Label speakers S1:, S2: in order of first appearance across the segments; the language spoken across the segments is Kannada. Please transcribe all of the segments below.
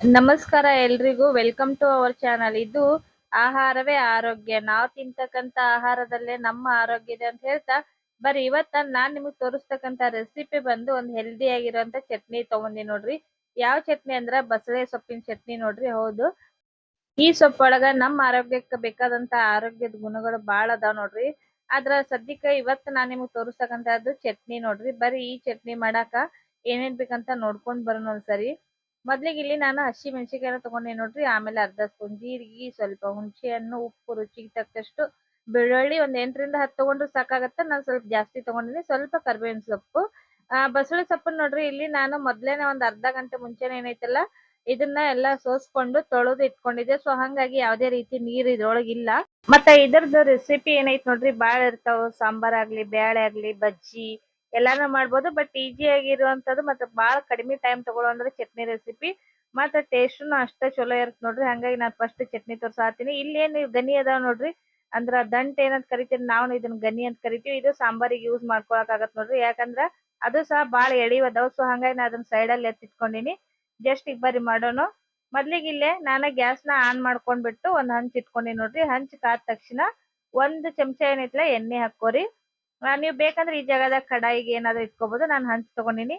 S1: ನಮಸ್ಕಾರ ಎಲ್ರಿಗೂ. ವೆಲ್ಕಮ್ ಟು ಅವರ್ ಚಾನಲ್ ಇದು ಆಹಾರವೇ ಆರೋಗ್ಯ. ನಾವು ತಿಂತಕ್ಕಂತ ಆಹಾರದಲ್ಲೇ ನಮ್ಮ ಆರೋಗ್ಯ ಇದೆ ಅಂತ ಹೇಳ್ತಾ, ಬರೀ ಇವತ್ತ ನಾನ್ ನಿಮಗ್ ತೋರಿಸ್ತಕ್ಕಂತ ರೆಸಿಪಿ ಬಂದು ಒಂದ್ ಹೆಲ್ದಿ ಆಗಿರುವಂತ ಚಟ್ನಿ ತಗೊಂಡಿ ನೋಡ್ರಿ. ಯಾವ ಚಟ್ನಿ ಅಂದ್ರ? ಬಸಳೆ ಸೊಪ್ಪಿನ ಚಟ್ನಿ ನೋಡ್ರಿ. ಹೌದು. ಈ ಸೊಪ್ಪೊಳಗ ನಮ್ಮ ಆರೋಗ್ಯಕ್ಕೆ ಬೇಕಾದಂತ ಆರೋಗ್ಯದ ಗುಣಗಳು ಬಾಳ ಅದಾವ ನೋಡ್ರಿ. ಆದ್ರ ಸದ್ಯಕ್ಕ ಇವತ್ ನಾನ್ ನಿಮಗ್ ತೋರಿಸ್ತಕ್ಕಂತದ್ದು ಚಟ್ನಿ ನೋಡ್ರಿ. ಬರೀ ಈ ಚಟ್ನಿ ಮಾಡಾಕ ಏನೇನ್ ಬೇಕಂತ ನೋಡ್ಕೊಂಡ್ ಬರೋಣ ಒಂದ್ಸರಿ. ಮೊದ್ಲಿಗೆ ಇಲ್ಲಿ ನಾನು ಹಸಿ ಮೆಣಸಿನಕಾಯಿನ ತಗೊಂಡೆ ನೋಡ್ರಿ, ಆಮೇಲೆ ಅರ್ಧ ಸ್ಪೂನ್ ಜೀರಿಗೆ, ಸ್ವಲ್ಪ ಹುಣಸೆ ಹಣ್ಣು ಉಪ್ಪು ರುಚಿಗೆ ತಕ್ಕಷ್ಟು ಬೆಳ್ಳುಳ್ಳಿ, ಒಂದ್ ಎಂಟರಿಂದ ಹತ್ತು ತಗೊಂಡ್ರು ಸಾಕಾಗತ್ತ, ನಾನು ಸ್ವಲ್ಪ ಜಾಸ್ತಿ ತಗೊಂಡಿನಿ ಸ್ವಲ್ಪ ಕರ್ಬೇವಿನ ಸೊಪ್ಪು. ಆ ಬಸಳೆ ಸೊಪ್ಪನ್ನ ನೋಡ್ರಿ, ಇಲ್ಲಿ ನಾನು ಮೊದ್ಲೇನೆ ಒಂದ್ ಅರ್ಧ ಗಂಟೆ ಮುಂಚೆನೆ ಏನೈತಲ್ಲ, ಇದನ್ನ ಎಲ್ಲಾ ಸೋಸ್ಕೊಂಡು ತೊಳೆದು ಇಟ್ಕೊಂಡಿದ್ದೆ. ಸೊ ಹಂಗಾಗಿ ಯಾವ್ದೇ ರೀತಿ ನೀರ್ ಇದ್ರೊಳಗ್ ಇಲ್ಲ. ಮತ್ತೆ ಇದರದ್ದು ರೆಸಿಪಿ ಏನೈತ್ ನೋಡ್ರಿ, ಬಾಳ ಇರ್ತಾವ ಸಾಂಬಾರ್ ಆಗ್ಲಿ, ಬ್ಯಾಳೆ ಆಗ್ಲಿ, ಬಜ್ಜಿ ಎಲ್ಲಾನು ಮಾಡ್ಬೋದು ಬಟ್ ಈಜಿ ಆಗಿರುವಂತದ್ದು ಮತ್ತೆ ಬಾಳ ಕಡಿಮೆ ಟೈಮ್ ತಗೊಳ್ಳೋ ಚಟ್ನಿ ರೆಸಿಪಿ ಮತ್ತೆ ಟೇಸ್ಟ್ನು ಅಷ್ಟ ಚಲೋ ಇರುತ್ತೆ ನೋಡ್ರಿ. ಹಂಗಾಗಿ ನಾನು ಫಸ್ಟ್ ಚಟ್ನಿ ತೋರ್ಸಾತೀನಿ. ಇಲ್ಲಿ ಏನು ಗನಿ ಅದಾವ ನೋಡ್ರಿ. ಅಂದ್ರ ದಂಟ್ ಏನಂತ ಕರಿತೀವಿ ನಾವು ಇದನ್ನ ಗನಿ ಅಂತ ಕರಿತೀವಿ. ಇದು ಸಾಂಬಾರಿಗೆ ಯೂಸ್ ಮಾಡ್ಕೊಳಕ್ ಆಗತ್ ನೋಡ್ರಿ. ಯಾಕಂದ್ರ ಅದು ಸಹ ಬಾಳ ಎಳಿವ್ ಅದಾವ. ಸೊ ಹಂಗಾಗಿ ನಾ ಅದನ್ನ ಸೈಡ್ ಅಲ್ಲಿ ಎತ್ತಿಟ್ಕೊಂಡಿನಿ ಜಸ್ಟ್ ಈಗ ಬರ್ರಿ ಮಾಡೋಣ ಮೊದ್ಲಿಗೆ ಇಲ್ಲೇ ನಾನ ಗ್ಯಾಸ್ನ ಆನ್ ಮಾಡ್ಕೊಂಡ್ಬಿಟ್ಟು ಒಂದ್ ಹಂಚ್ ಇಟ್ಕೊಂಡಿನಿ ನೋಡ್ರಿ. ಹಂಚ್ ಕಾದ ತಕ್ಷಣ ಒಂದ್ ಚಮಚ ಏನೈತ್ಲ ಎಣ್ಣೆ ಹಾಕೋರಿ ನೀವ್ ಬೇಕಂದ್ರೆ ಈ ಜಾಗದಾಗ ಕಡಾಯಿಗೆ ಏನಾದ್ರು ಇಟ್ಕೋಬಹುದು ನಾನು ಹಂಚ್ ತಗೊಂಡಿನಿ.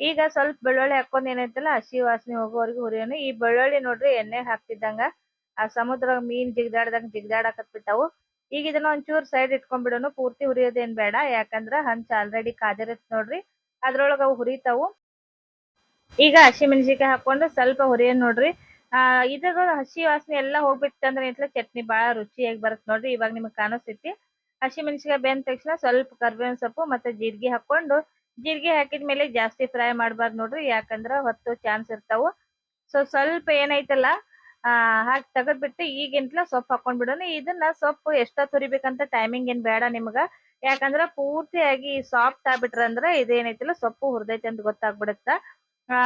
S1: ಈಗ ಸ್ವಲ್ಪ ಬೆಳ್ಳುಳ್ಳಿ ಹಾಕೊಂಡ್ ಏನೈತಲ್ಲ, ಹಸಿ ವಾಸನೆ ಹೋಗೋವರೆಗೂ ಹುರಿಯೋನು. ಈ ಬೆಳ್ಳುಳ್ಳಿ ನೋಡ್ರಿ ಎಣ್ಣೆ ಹಾಕ್ತಿದ್ದಂಗ. ಆ ಸಮುದ್ರ ಮೀನ್ ಜಿಗ್ದಾಡ್ದಂಗ ಜಿಗ್ದಾಡಕತ್ ಬಿಟ್ಟಾವು ಈಗ ಇದನ್ನ ಒಂಚೂರ್ ಸೈಡ್ ಇಟ್ಕೊಂಡ್ಬಿಡೋನು. ಪೂರ್ತಿ ಹುರಿಯೋದೇನ್ ಬೇಡ. ಯಾಕಂದ್ರ ಹಂಚ್ ಆಲ್ರೆಡಿ ಕಾದಿರತ್ ನೋಡ್ರಿ. ಅದ್ರೊಳಗ ಅವು ಹುರಿತಾವು. ಈಗ ಹಸಿ ಮೆಣಸಿಕಾಯಿ ಹಾಕೊಂಡು ಸ್ವಲ್ಪ ಹುರಿಯೋನ್ ನೋಡ್ರಿ. ಆ ಇದ್ರ ಹಸಿ ವಾಸನೆ ಎಲ್ಲಾ ಹೋಗ್ಬಿಟ್ಟಂದ್ರೆ ಚಟ್ನಿ ಬಹಳ ರುಚಿಯಾಗಿ ಬರುತ್ತೆ ನೋಡ್ರಿ. ಇವಾಗ ನಿಮಗ್ ಕಾಣಿಸ್ತೈತಿ. ಹಸಿ ಮೆಣಸಿನಕಾಯಿ, ಬೆಂದ ತಕ್ಷಣ ಸ್ವಲ್ಪ ಕರ್ಬೇವಿನ ಸೊಪ್ಪು ಮತ್ತೆ ಜೀರಿಗೆ ಹಾಕೊಂಡು ಜೀರಿಗೆ ಹಾಕಿದ್ಮೇಲೆ ಜಾಸ್ತಿ ಫ್ರೈ ಮಾಡಬಾರ್ದು ನೋಡ್ರಿ, ಯಾಕಂದ್ರ ಹೊತ್ತು ಚಾನ್ಸ್ ಇರ್ತಾವು. ಸೊ ಸ್ವಲ್ಪ ಏನೈತಲ್ಲ, ಆ, ಹಾಕಿ ತೆಗೆದ್ಬಿಟ್ಟು ಈಗಿಂತಲ ಸೊಪ್ಪು ಹಾಕೊಂಡ್ ಬಿಡೋಣ. ಇದನ್ನ ಸೊಪ್ಪು ಎಷ್ಟೊತ್ತು ಹುರಿಬೇಕಂತ ಟೈಮಿಂಗ್ ಏನ್ ಬೇಡ ನಿಮ್ಗ. ಯಾಕಂದ್ರ ಪೂರ್ತಿಯಾಗಿ ಸಾಫ್ಟ್ ಆಗ್ಬಿಟ್ರ ಅಂದ್ರ ಇದೇನೈತಿಲ್ಲ, ಸೊಪ್ಪು ಹುರ್ದೈತಿ ಅಂತ ಗೊತ್ತಾಗ್ಬಿಡತ್ತ.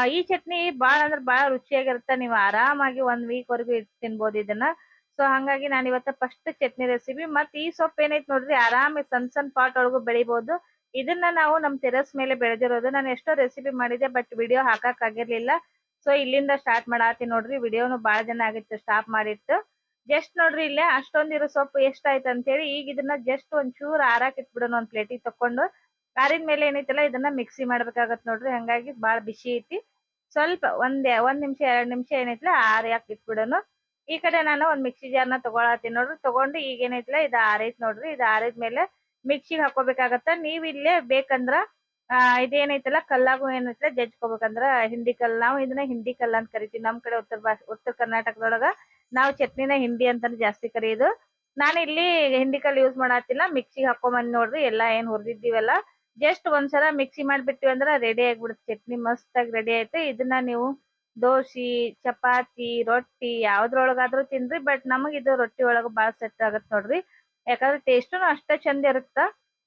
S1: ಈ ಚಟ್ನಿ ಬಾಳ ಅಂದ್ರ ಬಾಳ ರುಚಿಯಾಗಿರುತ್ತೆ. ನೀವು ಆರಾಮಾಗಿ ಒಂದ್ ವೀಕ್ ವರೆಗೂ ತಿನ್ಬೋದು ಇದನ್ನ. ಸೊ ಹಂಗಾಗಿ ನಾನು ಇವತ್ತ ಫಸ್ಟ್ ಚಟ್ನಿ ರೆಸಿಪಿ ಮತ್ ಈ ಸೊಪ್ಪು ಏನೈತಿ ನೋಡ್ರಿ, ಆರಾಮ ಸಣ್ಣ ಸಣ್ಣ ಪಾಟ್ ಒಳಗು ಬೆಳಿಬಹುದು ಇದನ್ನ ನಾವು ನಮ್ ಟೆರಸ್ ಮೇಲೆ ಬೆಳೆದಿರೋದು. ನಾನು ಎಷ್ಟೋ ರೆಸಿಪಿ ಮಾಡಿದೆ ಬಟ್ ವಿಡಿಯೋ ಹಾಕಕ್ ಆಗಿರ್ಲಿಲ್ಲ. ಸೊ ಇಲ್ಲಿಂದ ಸ್ಟಾರ್ಟ್ ಮಾಡಾತಿ ನೋಡ್ರಿ. ವಿಡಿಯೋನು ಬಾಳ ಜನ ಆಗಿತ್ತು ಸ್ಟಾಪ್ ಮಾಡಿತ್ತು. ಜಸ್ಟ್ ನೋಡ್ರಿ ಇಲ್ಲೇ ಅಷ್ಟೊಂದಿರೋ ಸೊಪ್ಪು ಎಷ್ಟಾಯ್ತು ಅಂತ ಹೇಳಿ ಈಗ ಇದನ್ನ ಜಸ್ಟ್ ಒಂಚೂರ್ ಆರಾಕ್ ಇಟ್ಬಿಡೋಣ, ಒಂದ್ ಪ್ಲೇಟಿಗೆ ತಕೊಂಡು ಕಾರಿನ ಮೇಲೆ ಏನೈತಲ್ಲ, ಇದನ್ನ ಮಿಕ್ಸಿ ಮಾಡ್ಬೇಕಾಗತ್ ನೋಡ್ರಿ. ಹಂಗಾಗಿ ಬಾಳ ಬಿಸಿ ಐತಿ. ಸ್ವಲ್ಪ ಒಂದ್ ಒಂದ್ ನಿಮಿಷ, ಎರಡ್ ನಿಮಿಷ ಏನೈತಲ್ಲ, ಆರ್ಯಾಕ್ ಇಟ್ಬಿಡೋನು ಈ ಕಡೆ ನಾನು ಒಂದ್ ಮಿಕ್ಸಿ ಜಾರ್ನ ತಗೊಳತೀನಿ ನೋಡ್ರಿ. ತಗೊಂಡು ಈಗ ಏನೈತಲ್ಲ ಇದು ಆರೈತ್ ನೋಡ್ರಿ. ಇದು ಆರಿದ್ಮೇಲೆ ಮಿಕ್ಸಿಗೆ ಹಾಕೋಬೇಕಾಗತ್ತ, ನೀವ್ ಇಲ್ಲೇ ಬೇಕಂದ್ರ, ಆ, ಇದೇನೈತಲ್ಲ, ಕಲ್ಲಾಗು ಏನೈತಲ್ಲ ಜಜ್ಕೋಬೇಕಂದ್ರ ಹಿಂಡಿ ಕಲ್ ನಾವು ಇದನ್ನ ಹಿಂಡಿ ಕಲ್ ಅಂತ ಕರಿತೀವಿ. ನಮ್ ಕಡೆ ಉತ್ತರ ಭಾಷೆ, ಉತ್ತರ ಕರ್ನಾಟಕದೊಳಗ ನಾವು ಚಟ್ನಿನ ಹಿಂಡಿ ಅಂತಾನೆ ಜಾಸ್ತಿ ಕರೆಯೋದು ನಾನು ಇಲ್ಲಿ ಹಿಂಡಿ ಕಲ್ ಯೂಸ್ ಮಾಡತ್ತಿಲ್ಲ ಮಿಕ್ಸಿಗೆ ಹಾಕೊಂಬಂದ್ ನೋಡ್ರಿ, ಎಲ್ಲಾ ಏನ್ ಹುರಿದಿದ್ದೀವಲ್ಲ. ಜಸ್ಟ್ ಒಂದ್ಸಲ ಮಿಕ್ಸಿ ಮಾಡ್ಬಿಟ್ಟಿವಿ ಅಂದ್ರ ರೆಡಿ ಆಗ್ಬಿಡುತ್ತೆ. ಚಟ್ನಿ ಮಸ್ತ್ ಆಗಿ ರೆಡಿ ಆಯ್ತು. ಇದನ್ನ ನೀವು ದೋಸಿ, ಚಪಾತಿ, ರೊಟ್ಟಿ ಯಾವ್ದ್ರೊಳಗಾದ್ರೂ ತಿನ್ರಿ ಬಟ್ ನಮಗ್ ಇದು ರೊಟ್ಟಿ ಒಳಗ ಬಾಳ ಸೆಟ್ ಆಗತ್ ನೋಡ್ರಿ. ಯಾಕಂದ್ರೆ ಟೇಸ್ಟುನು ಅಷ್ಟ ಚಂದ ಇರುತ್ತ.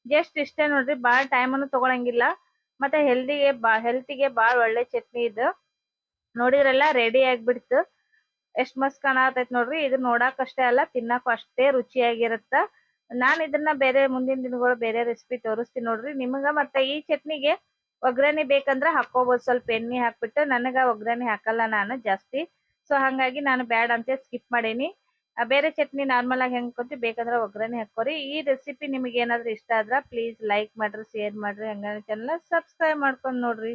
S1: ಜಸ್ಟ್ ಇಷ್ಟೇ ನೋಡ್ರಿ, ಬಾಳ ಟೈಮ್ ಅನ್ನು ತಗೊಳಂಗಿಲ್ಲ. ಮತ್ತೆ ಹೆಲ್ದಿಗೆ ಬಾ ಹೆಲ್ತಿಗೆ ಬಾಳ ಒಳ್ಳೆ ಚಟ್ನಿ ಇದು. ನೋಡಿದ್ರೆಲ್ಲ ರೆಡಿ ಆಗ್ಬಿಡ್ತು. ಎಷ್ಟ್ ಮಸ್ತ್ ಕಾಣತೈತ್ ನೋಡ್ರಿ, ಇದು ನೋಡಾಕ್ ಅಷ್ಟೇ ಅಲ್ಲ ತಿನ್ನಾಕು ಅಷ್ಟೇ ರುಚಿಯಾಗಿರುತ್ತ. ನಾನ್ ಇದನ್ನ ಬೇರೆ ಮುಂದಿನ ದಿನಗಳು ಬೇರೆ ರೆಸಿಪಿ ತೋರಿಸ್ತೀನಿ ನೋಡ್ರಿ. ನಿಮಗ ಮತ್ತೆ ಈ ಚಟ್ನಿಗೆ ಒಗ್ಗರಣೆ ಬೇಕಂದ್ರೆ ಹಾಕೋಬಹುದು ಸ್ವಲ್ಪ ಎಣ್ಣೆ ಹಾಕ್ಬಿಟ್ಟು ನನಗೆ ಒಗ್ಗರಣೆ ಹಾಕಲ್ಲ ನಾನು ಜಾಸ್ತಿ. ಸೊ ಹಂಗಾಗಿ ನಾನು ಬ್ಯಾಡ್ ಅಂತ ಸ್ಕಿಪ್ ಮಾಡೀನಿ. ಬೇರೆ ಚಟ್ನಿ ನಾರ್ಮಲ್ ಆಗಿ ಹೆಂಗ್ ಬೇಕಂದ್ರೆ ಒಗ್ಗರಣೆ ಹಾಕೋರಿ. ಈ ರೆಸಿಪಿ ನಿಮಗೆ ಏನಾದ್ರು ಇಷ್ಟ ಆದ್ರ ಪ್ಲೀಸ್ ಲೈಕ್ ಮಾಡ್ರಿ ಶೇರ್ ಮಾಡ್ರಿ ಹಂಗ ಚಾನಲ್ ಸಬ್ಸ್ಕ್ರೈಬ್ ಮಾಡ್ಕೊಂಡ್ ನೋಡ್ರಿ.